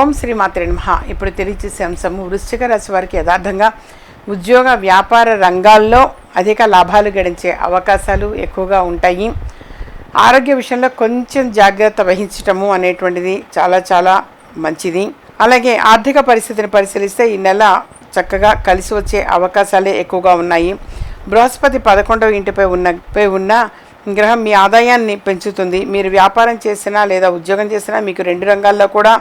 ఓం శ్రీ మాత్రే ఇప్పుడు తెలియచేసే అంశము వృశ్చిక రాశి వారికి యథార్థంగా ఉద్యోగ వ్యాపార రంగాల్లో అధిక లాభాలు గడించే అవకాశాలు ఎక్కువగా ఉంటాయి. ఆరోగ్య విషయంలో కొంచెం జాగ్రత్త వహించటము అనేటువంటిది చాలా చాలా మంచిది. అలాగే ఆర్థిక పరిస్థితిని పరిశీలిస్తే ఈ నెల చక్కగా కలిసి వచ్చే అవకాశాలే ఎక్కువగా ఉన్నాయి. బృహస్పతి పదకొండవ ఇంటిపై ఉన్న పై ఉన్న గ్రహం మీ ఆదాయాన్ని పెంచుతుంది. మీరు వ్యాపారం చేసినా లేదా ఉద్యోగం చేసినా మీకు రెండు రంగాల్లో కూడా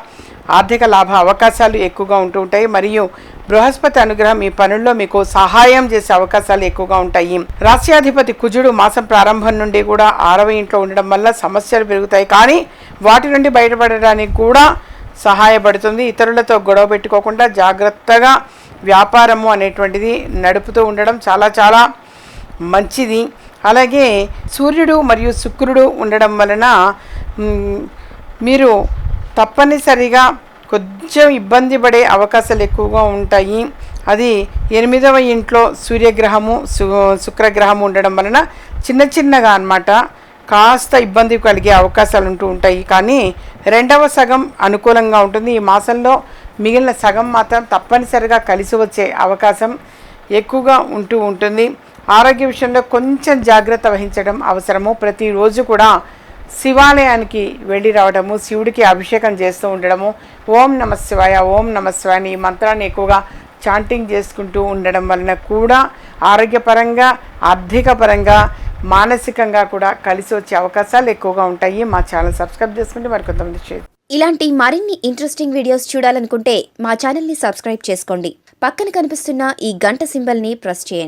ఆర్థిక లాభ అవకాశాలు ఎక్కువగా ఉంటూ ఉంటాయి. మరియు బృహస్పతి అనుగ్రహం మీ పనుల్లో మీకు సహాయం చేసే అవకాశాలు ఎక్కువగా ఉంటాయి. రాష్ట్రాధిపతి కుజుడు మాసం ప్రారంభం నుండి కూడా ఆరవ ఇంట్లో ఉండడం వల్ల సమస్యలు పెరుగుతాయి. కానీ వాటి నుండి బయటపడడానికి కూడా సహాయపడుతుంది. ఇతరులతో గొడవ పెట్టుకోకుండా జాగ్రత్తగా వ్యాపారము అనేటువంటిది నడుపుతూ ఉండడం చాలా చాలా మంచిది. అలాగే సూర్యుడు మరియు శుక్రుడు ఉండడం వలన మీరు తప్పనిసరిగా కొంచెం ఇబ్బంది పడే అవకాశాలు ఎక్కువగా ఉంటాయి. అది ఎనిమిదవ ఇంట్లో సూర్యగ్రహము శుక్రగ్రహము ఉండడం వలన చిన్న చిన్నగా అన్నమాట. కాస్త ఇబ్బంది కలిగే అవకాశాలు ఉంటూ ఉంటాయి. కానీ రెండవ సగం అనుకూలంగా ఉంటుంది. ఈ మాసంలో మిగిలిన సగం మాత్రం తప్పనిసరిగా కలిసి వచ్చే అవకాశం ఎక్కువగా ఉంటూ ఉంటుంది. ఆరోగ్య విషయంలో కొంచెం జాగ్రత్త వహించడం అవసరము. ప్రతిరోజు కూడా శివాలయానికి వెళ్ళి రావడము శివుడికి అభిషేకం చేస్తూ ఉండడము ఓం నమ శివాయ ఓం నమ శివాయ అని ఈ మంత్రాన్ని ఎక్కువగా చాంటింగ్ చేసుకుంటూ ఉండడం వలన కూడా ఆరోగ్యపరంగా ఆర్థిక పరంగా మానసికంగా కూడా కలిసి వచ్చే అవకాశాలు ఎక్కువగా ఉంటాయి. మా ఛానల్ సబ్స్క్రైబ్ చేసుకుంటే మరి కొంతమంది ఇలాంటి మరిన్ని ఇంట్రెస్టింగ్ వీడియోస్ చూడాలనుకుంటే మా ఛానల్ని సబ్స్క్రైబ్ చేసుకోండి. పక్కన కనిపిస్తున్న ఈ గంట సింబల్ని ప్రెస్ చేయండి.